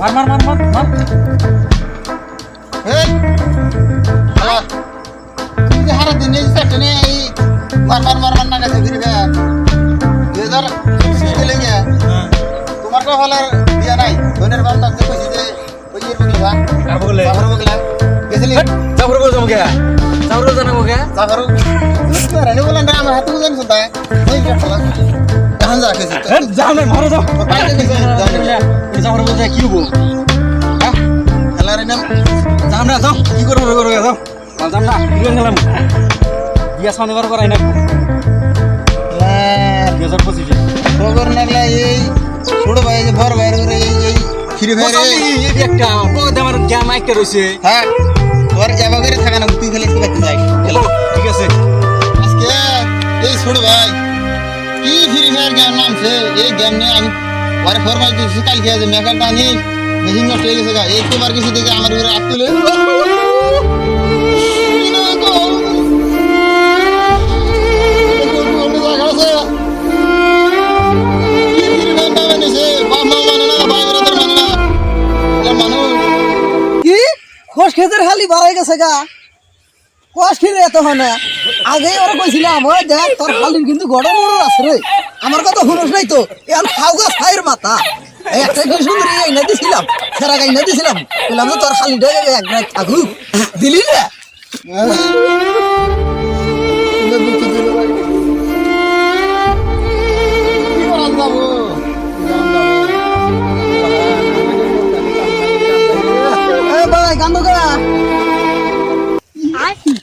মার মার মার মার মার। এই হ্যালো তুই হারা দিন এই নিয়ে এই মার মার মার মার না গেছে ফিরে গা দুই হাজার চব্বিশে গেলে গিয়া তোমার তো হলার দিয়া নাই। বোনের বাল তাকে কইছি যে ওই ইয়ের বগলে বা কার বগলে জাফর বগলা গেছিলি? চাপড় বল যাব কে? চাপড় জানাব কে? জাফর রানি বলেন রে আমার হাতে বুঝেন শুনতা ওই যে হলা কাহান যা কেছি যাও না মারো যাও বাইরে গেছে চাপড় বল কি হব খেলার নাম। যাও না যাও। কি করব করব যাও। যাও না বিয়ে গেলাম। বিয়া সামনে বার করাই না দুই হাজার পঁচিশে খবর নাগলা এই ছোট ভাই যে বড় ভাইয়ের করে এই এই ফ্রি ফায়ারে একটা আমার জ্ঞান মাইকটা রয়েছে হ্যাঁ তোর যাবা পরে ফরমাইশ দিচ্ছি কালকে যে মেকারটা আনি, মেশিন নষ্ট হয়ে গেছে একবার কিছু দেখে আমার উপরে হাত তুলে খেতের খালি বাড়াই গেছে গা। খোস খেতে এত আগে ওরা কইছিলাম দেখ, তোর কিন্তু গড় মড়র আছে রে। আমার কথা শুনোস নাই তো? এখন খাওগা মাথা। এই একটা কি সুন্দর এই না দিছিলাম, ফেরা গাই না দিছিলাম। বললাম তোর খালিটা এক দিলি রে?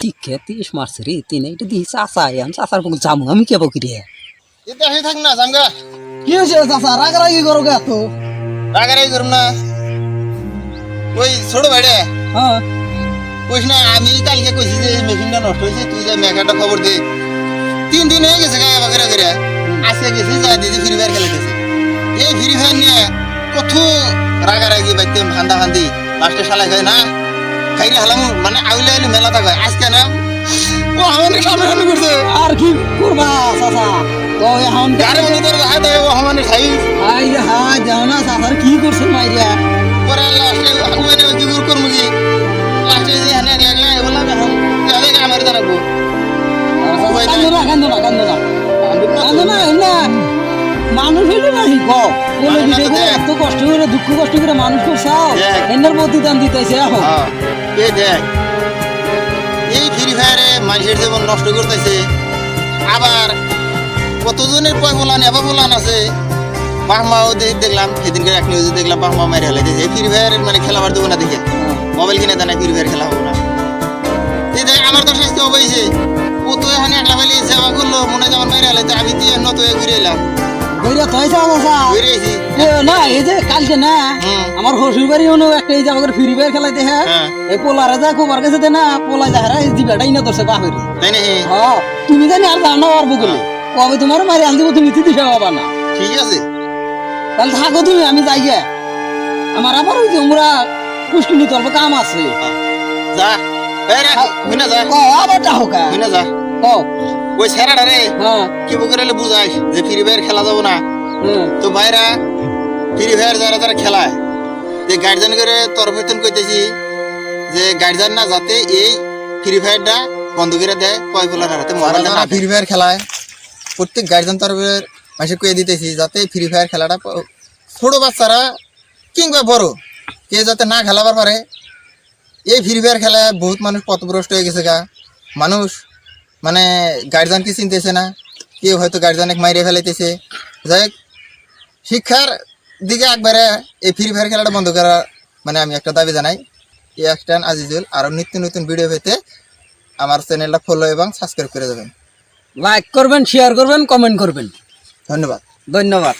টিকে তিরিশ মারছে রে তিন এইটা দিই চাষা আমি চাষার কোনো জামু আমি কে বকি রে? এটা থাক না জামগা কি হয়েছে চাচা? রাগারাগি করো গা তো। রাগারাই করুম না। ওই ছোট ভাইরে হ্যাঁ। কইস না আমি কালকে কইছি যে মেশিনটা নষ্ট হয়েছে তুই যে মেকাটা খবর দে। তিন দিন হয়ে গেছে গায়ে বাগেরা করে আজকে গেছি যা দিদি ফ্রি ফায়ার খেলাইতেছে এই ফ্রি ফায়ার নিয়ে কত রাগারাগি বাইতে হান্দি লাস্টে শালা খাই না? খাইরে হালাম মানে আইলে আইলে মেলা থাকা। আজকে না ও আমাদের সামনে সামনে করছে। আর কি করবা চাচা? তো এখন গাড়ি মনে তোর হাত দেয় ও আমাদের খাই। আই রে হা যাও না চাচার কি করছেন মাইরিয়া পরে লাস্টে উমেনে কি গুর করমু কি? লাস্টে যে হানে লাগলা বলা এখন তাহলে আমার জানাব কান্দো না কান্দো না কান্দো না। কান্দো না না। মানুষ হইল না শিখ বলে দিতে দেখ। এত কষ্ট করে দুঃখ কষ্ট করে মানুষ করছাও। এনার প্রতিদান দিতেছে। এখন এই দেখ এই ফ্রি ফায়ারে মানুষের জীবন নষ্ট করতেছে। আবার কতজনের পয় ফলান এবার ফলান আছে? বাহমাও দেখলাম সেদিনকে এক নিউজে দেখলাম বাহমা মারি হলে যে ফ্রি ফায়ার মানে খেলাবার দেবো না দেখে। মোবাইল কিনে দেয় না ফ্রি ফায়ার খেলা হব না। এই দেখ, আমার তো স্বাস্থ্য হয়েছে ও তো এখন একলা ফেলে সেবা করল, মনে যেমন মারি হেলাইতে আমি দিয়ে নত ঘুরে এলাম। বইরা তো হয়েছে না এই যে কালকে না। আমার শ্বশুর বাড়ি হলো একটা এই যে আমাদের ফ্রি ফায়ার খেলাইতে হ্যাঁ? হ্যাঁ। এই পোলারে যা কোবার কাছে না পোলা যা হারা এই জিবাটাই না তোরছে বাহিরে তাই না হ্যাঁ তুমি জানি আর জানো আর বকুলে কবে তোমার মারি আনতে তুমি তিতি খাওয়াবা না ঠিক আছে। তাহলে থাকো তুমি আমি যাই গে। আমার আবার ওই যে আমরা পুষ্টিনি তল্প কাম আছে। যা যা। আবার যা। ওই স্যারাটা রে হ্যাঁ। কি বকরে বুঝাই যে ফ্রি ফায়ার খেলা যাব না? তো ভাইরা ফ্রি ফায়ার যারা যারা খেলায় যে গার্জেন করে তরফেতন করতেছি যে গার্জেন না যাতে এই ফ্রি ফায়ারটা বন্ধ করে দেয় কয় ফলার হাতে মোবাইল না ফ্রি ফায়ার খেলায় প্রত্যেক গার্জেন তরফের মাসে কয়ে দিতেছি যাতে ফ্রি ফায়ার খেলাটা ছোট বাচ্চারা কিংবা বড় কে যাতে না খেলাবার পারে এই ফ্রি ফায়ার খেলায় বহুত মানুষ পথভ্রষ্ট হয়ে গেছে গা। মানুষ মানে গার্জেনকে চিনতেছে না? কেউ হয়তো গার্জেনকে মাইরে ফেলাইতেছে। যাই হোক, শিক্ষার দিকে একবারে এই ফ্রি ফায়ার খেলাটা বন্ধ করা মানে আমি একটা দাবি জানাই। এই একটা আজিজুল আরও নিত্য নতুন ভিডিও পেতে আমার চ্যানেলটা ফলো এবং সাবস্ক্রাইব করে দেবেন। লাইক করবেন শেয়ার করবেন কমেন্ট করবেন। ধন্যবাদ। ধন্যবাদ।